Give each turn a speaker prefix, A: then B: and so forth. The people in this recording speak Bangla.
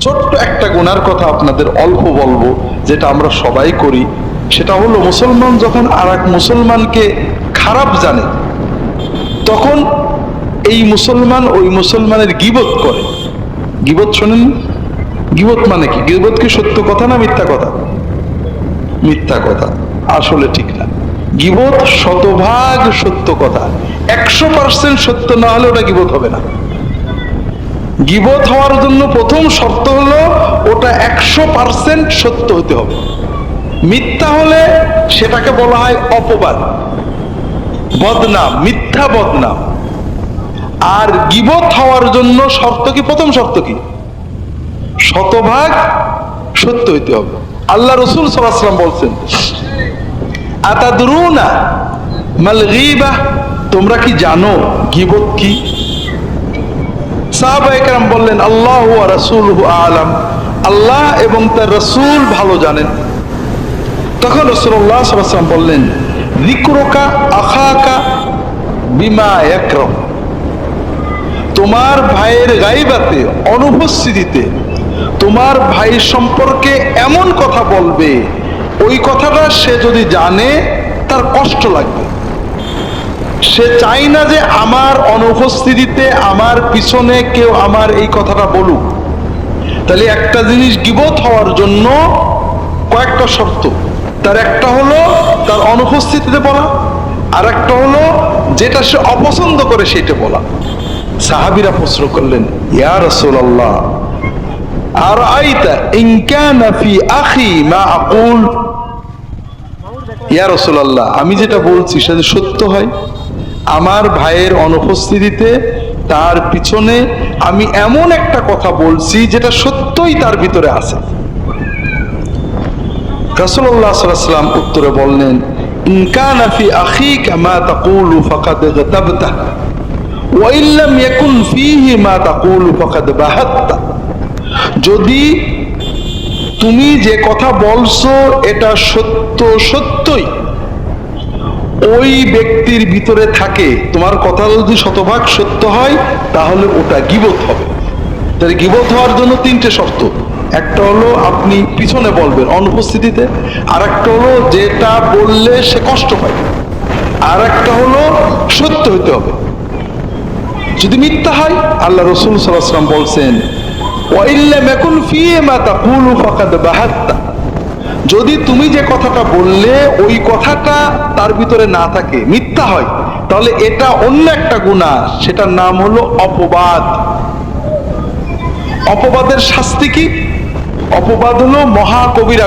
A: ছোট্ট একটা গুনার কথা আপনাদের অল্প বলব, যেটা আমরা সবাই করি। সেটা হলো, মুসলমান যখন আর মুসলমানকে খারাপ জানে, তখন এই মুসলমান ওই মুসলমানের গিবত করে। গিবত শোনেন? গিবত মানে কি? গিবত কি সত্য কথা না মিথ্যা কথা? মিথ্যা কথা। আসলে ঠিক না। গিবত শতভাগ সত্য কথা। একশো পার্সেন্ট সত্য না হলে ওটা গিবত হবে না। গিবত হওয়ার জন্য প্রথম শর্ত হলো ওটা একশো পার্সেন্ট সত্য হতে হবে। মিথ্যা হলে সেটাকে বলা হয় অপবাদ। বদনাম, মিথ্যা বদনাম। আর গিবত হওয়ার জন্য শর্ত কি? প্রথম শর্ত কি? শতভাগ সত্য হইতে হবে। আল্লাহ রসুল সাল্লাম বলছেন, আতাদরুনা মাল তোমরা কি জানো গিবত কি? বললেন, আল্লাহ রাসূল আলাম। আল্লাহ এবং তার রসুল ভালো জানেন। তখন রসুল্লাহ সাল্লাম বললেন আখাকা বিমা একরম তোমার ভাইয়ের গাইবাতে, অনুপস্থিতিতে তোমার ভাই সম্পর্কে এমন কথা বলবে, ওই কথাটা সে যদি জানে, তার কষ্ট লাগবে। সে চাই না যে আমার অনুপস্থিতিতে আমার পিছনে কেউ আমার এই কথাটা বলুক। তাহলে একটা জিনিস গিবত হওয়ার জন্য কয়েকটা শর্ত। তার একটা হলো তার অনুপস্থিতিতে বলা, আর একটা হলো যেটা সে অপছন্দ করে সেটা বলা। সাহাবিরা প্রশ্ন করলেন, ইয়া রাসূলুল্লাহ আর আইতা ইন কানা ফি আখি মা আকুল? ইয়া রাসূলুল্লাহ, আমি যেটা বলছি সেটা সত্য হয়? আমার ভাইয়ের অনুপস্থিতিতে তার পিছনে আমি এমন একটা কথা বলছি যেটা সত্যই তার ভিতরে আছে। সাল্লাল্লাহু উত্তরে বললেন যদি তুমি যে কথা বলছো, এটা সত্য সত্যই ওই ব্যক্তির ভিতরে থাকে, তোমার কথা যদি শতভাগ সত্য হয়, তাহলে ওটা গিবত হবে। তাহলে গিবত হওয়ার জন্য তিনটে শর্ত। একটা হলো আপনি পিছনে বলবেন অনুপস্থিতিতে আর একটা হলো যেটা বললে সে কষ্ট পায়। আর একটা হলো সত্য হতে হবে। যদি মিথ্যা হয়, আল্লাহ রসুল সাল্লাম বলছেন, ওয়াইল্লাম এখন ফিয়ে মাতা কুলু ফাকাদ বাহাত্তা। যদি তুমি যে কথাটা বললে, ওই কথাটা তার ভিতরে না থাকে, মিথ্যা হয়, তাহলে এটা অন্য একটা গুণা, সেটার নাম হলো অপবাদ। অপবাদের শাস্তি কি? অপবাদ হলো মহাকবিরা